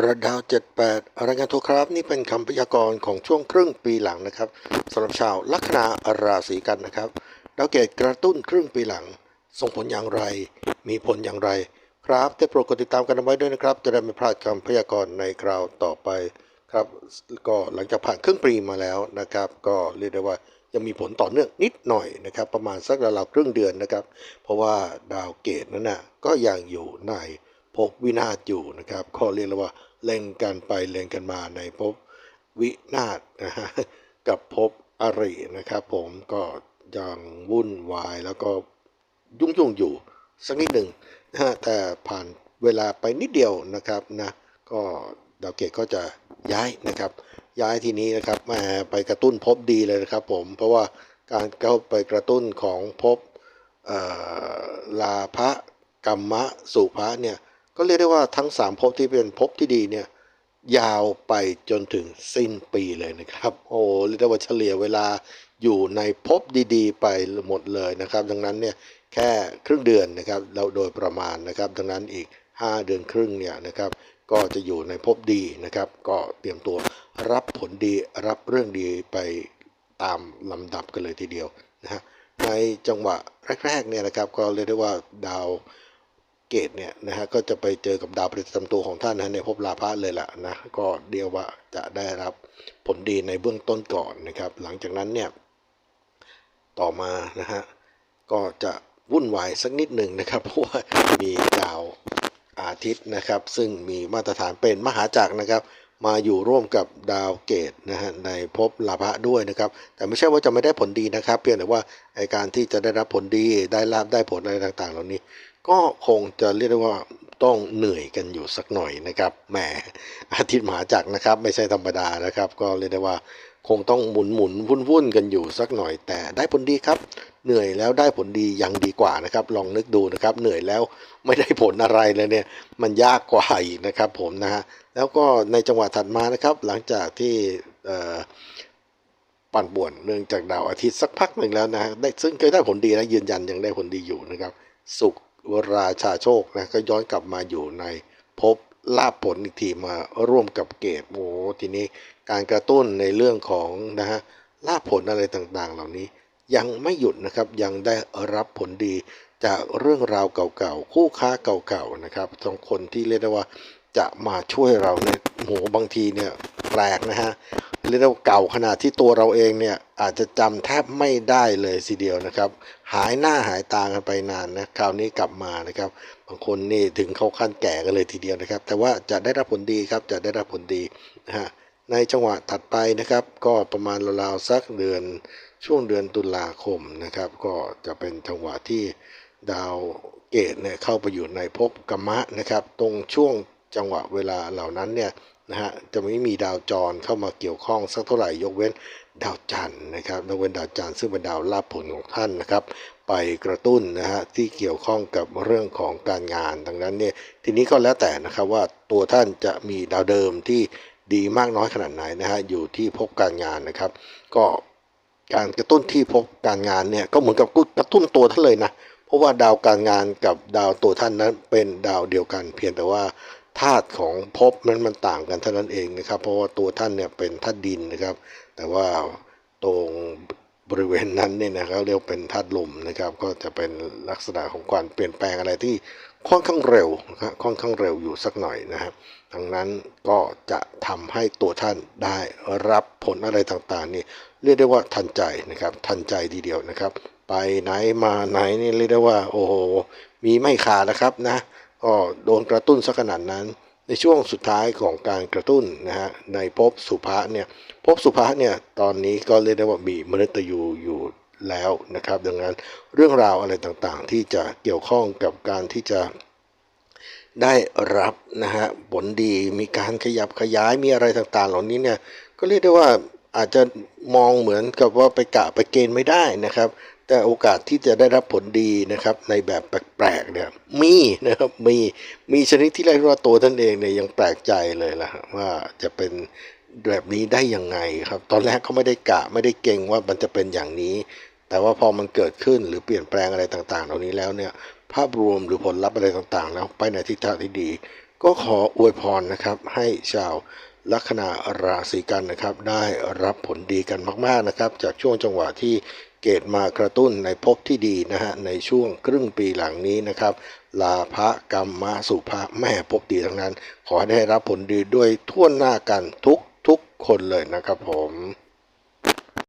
ระดาว 78รายงานตัวครับ นี่เป็นคำพยากรณ์ของช่วงครึ่งปีหลังนะครับสำหรับชาวลัคนาราศีกันนะครับ ดาวเกตกระตุ้นครึ่งปีหลัง ส่งผลอย่างไร มีผลอย่างไร ครับได้โปรดกดติดตามกันเอาไว้ด้วยนะครับ จะได้ไม่พลาดคำพยากรณ์ในคราวต่อไปครับ ก็หลังจากผ่านครึ่งปีมาแล้วนะครับ ก็เรียกได้ว่ายังมีผลต่อเนื่องนิดหน่อยนะครับ ประมาณสักราวๆครึ่งเดือนนะครับ เพราะว่าดาวเกตนั้นนะก็ยังอยู่ใน ภพวินาศอยู่นะครับก็เรียกว่าเล็งกันไปเล็งกันมาในภพวินาศนะฮะกับภพอรินะครับผมก็ยังวุ่นวายแล้วก็ยุ่งยุ่งอยู่สักนิดหนึ่งนะฮะแต่ผ่านเวลาไปนิดเดียวนะครับนะก็ดาวเกตก็จะย้ายนะครับ ย้ายทีนี้นะครับมาไปกระตุ้นภพดีเลยนะครับผมเพราะว่าการเข้าไปกระตุ้นของพเอ่อลาภะกรรมะสุภะเนี่ย ก็เรียกได้ว่าทั้งสามภพที่เป็นภพที่ดีเนี่ยยาวไปจนถึงสิ้นปีเลยนะครับ โอ้เรียกได้ว่าเฉลี่ยเวลาอยู่ในภพดีๆ ไปหมดเลยนะครับ ดังนั้นเนี่ยแค่ครึ่งเดือนนะครับเราโดยประมาณนะครับ ดังนั้นอีก 5 เดือนครึ่งเนี่ยนะครับ ก็จะอยู่ในภพดีนะครับ ก็เตรียมตัวรับผลดีรับเรื่องดีไปตามลำดับกันเลยทีเดียวนะฮะในจังหวะแรกๆเนี่ยนะครับ ก็เรียกได้ว่าดาว เกตเนี่ยนะฮะก็จะไปเจอกับดาวประจำตัวของท่านนะในภพลาภะเลยล่ะนะก็เดียวว่าจะได้รับผลดีในเบื้องต้นก่อนนะครับ หลังจากนั้นเนี่ยต่อมานะฮะก็จะวุ่นวายสักนิดหนึ่งนะครับ เพราะว่ามีดาวอาทิตย์นะครับ ซึ่งมีมาตรฐานเป็นมหาจักรนะครับ มาอยู่ร่วมกับดาวเกตนะฮะในภพลาภะด้วยนะครับ แต่ไม่ใช่ว่าจะไม่ได้ผลดีนะครับ เพียงแต่ว่าไอการที่จะได้รับผลดีได้ลาบได้ผลอะไรต่างๆ เหล่านี้ ก็คงจะเรียกได้ว่าต้องเหนื่อยกันอยู่สักหน่อยนะครับแหมอาทิตย์มหาจักรนะครับ ไม่ใช่ธรรมดานะครับ ก็เรียกได้ว่าคงต้องหมุนหมุนวุ่นวุ่นกันอยู่สักหน่อย แต่ได้ผลดีครับ เหนื่อยแล้วได้ผลดียังดีกว่านะครับ ลองนึกดูนะครับ เหนื่อยแล้วไม่ได้ผลอะไรเลยเนี่ย มันยากกว่าอีกนะครับ ผมนะฮะแล้วก็ในจังหวะถัดมานะครับ หลังจากที่ปั่นป่วนเนื่องจากดาวอาทิตย์สักพักหนึ่งแล้วนะฮะได้ซึ่งเคยได้ผลดีนะยืนยันยังได้ผลดีอยู่นะครับ สุข ราชาโชคนะก็ย้อนกลับมาอยู่ในภพลาบผลอีกทีมาร่วมกับเกตโอ้ทีนี้การกระตุ้นในเรื่องของนะฮะลาบผลอะไรต่างๆ เหล่านี้ ยังไม่หยุดนะครับยังได้รับผลดีจากเรื่องราวเก่าๆคู่ค้าเก่าๆนะครับสองคนที่เรียกได้ว่าจะมาช่วยเราเนี่ยโหบางทีเนี่ยแปลกนะฮะเรียกได้ว่าเก่าขนาดที่ตัวเราเองเนี่ย อาจจะจำแทบไม่ได้เลยทีเดียวนะครับ หายหน้าหายตากันไปนานนะคราวนี้กลับมานะครับ บางคนนี่ถึงเข้าขั้นแก่กันเลยทีเดียวนะครับ แต่ว่าจะได้รับผลดีครับจะได้รับผลดีนะฮะในจังหวะถัดไปนะครับ ก็ประมาณราวๆสักเดือนช่วงเดือนตุลาคมนะครับ ก็จะเป็นจังหวะที่ดาวเกตเนี่ยเข้าไปอยู่ในภพกรรมะนะครับ ตรงช่วงจังหวะเวลาเหล่านั้นเนี่ย นะฮะจะไม่มีดาวจรเข้ามาเกี่ยวข้องสักเท่าไหร่ยกเว้นดาวจันทร์นะครับยกเว้นดาวจันทร์ซึ่งเป็นดาวลาภผลของท่านนะครับ ไปกระตุ้นนะฮะที่เกี่ยวข้องกับเรื่องของการงาน ดังนั้นเนี่ยทีนี้ก็แล้วแต่นะครับว่าตัวท่านจะมีดาวเดิมที่ดีมากน้อยขนาดไหนนะฮะอยู่ที่พบการงานนะครับ ก็การกระตุ้นที่พบการงานเนี่ยก็เหมือนกับกระตุ้นตัวท่านเลยนะเพราะว่าดาวการงานกับดาวตัวท่านนั้นเป็นดาวเดียวกัน เพียงแต่ว่า ธาตุของภพนั้นมันต่างกันเท่านั้นเองนะครับ เพราะว่าตัวท่านเนี่ยเป็นธาตุดินนะครับ แต่ว่าตรงบริเวณนั้นเนี่ยนะครับเรียกเป็นธาตุลมนะครับ ก็จะเป็นลักษณะของการเปลี่ยนแปลงอะไรที่ค่อนข้างเร็วนะครับค่อนข้างเร็วอยู่สักหน่อยนะครับดังนั้นก็จะทำให้ตัวท่านได้รับผลอะไรต่างๆนี่เรียกได้ว่าทันใจนะครับทันใจทีเดียวนะครับ ไปไหนมาไหนนี่เรียกได้ว่าโอ้โหมีไม่ขาดนะครับนะ ก็โดนกระตุ้นสักขนาดนั้น ในช่วงสุดท้ายของการกระตุ้นนะฮะในภพสุภะเนี่ยภพสุภะเนี่ยตอนนี้ก็เรียกได้ว่ามีมนุษย์ยูอยู่แล้วนะครับ ดังนั้นเรื่องราวอะไรต่างๆ ที่จะเกี่ยวข้องกับการที่จะได้รับนะฮะผลดีมีการขยับขยายมีอะไรต่างๆ เหล่านี้เนี่ยก็เรียกได้ว่าอาจจะมองเหมือนกับว่าไปกะไปเกณฑ์ไม่ได้นะครับ โอกาสที่จะได้รับผลดีนะครับในแบบแปลกๆเนี่ยมีนะครับมีมีชนิดที่เรียกว่าตัวท่านเองเนี่ยยังแปลกใจเลยล่ะว่าจะเป็นแบบนี้ได้ยังไงครับ ตอนแรกเขาไม่ได้กะไม่ได้เก่งว่ามันจะเป็นอย่างนี้ แต่ว่าพอมันเกิดขึ้นหรือเปลี่ยนแปลงอะไรต่างๆ เหล่านี้แล้วเนี่ยภาพรวมหรือผลลัพธ์อะไรต่างๆ แล้วไปในทิศทางที่ดี ก็ขออวยพรนะครับ ให้ชาวลัคนาราศีกันนะครับ ได้รับผลดีกันมากๆนะครับ จากช่วงจังหวะที่ เกตมากระตุ้นในภพที่ดีนะฮะในช่วงครึ่งปีหลังนี้นะครับ ลาภกรรมมาสุภะแม่ภพดีทั้งนั้น ขอให้ได้รับผลดีด้วยทั่วหน้ากันทุกทุกคนเลยนะครับผม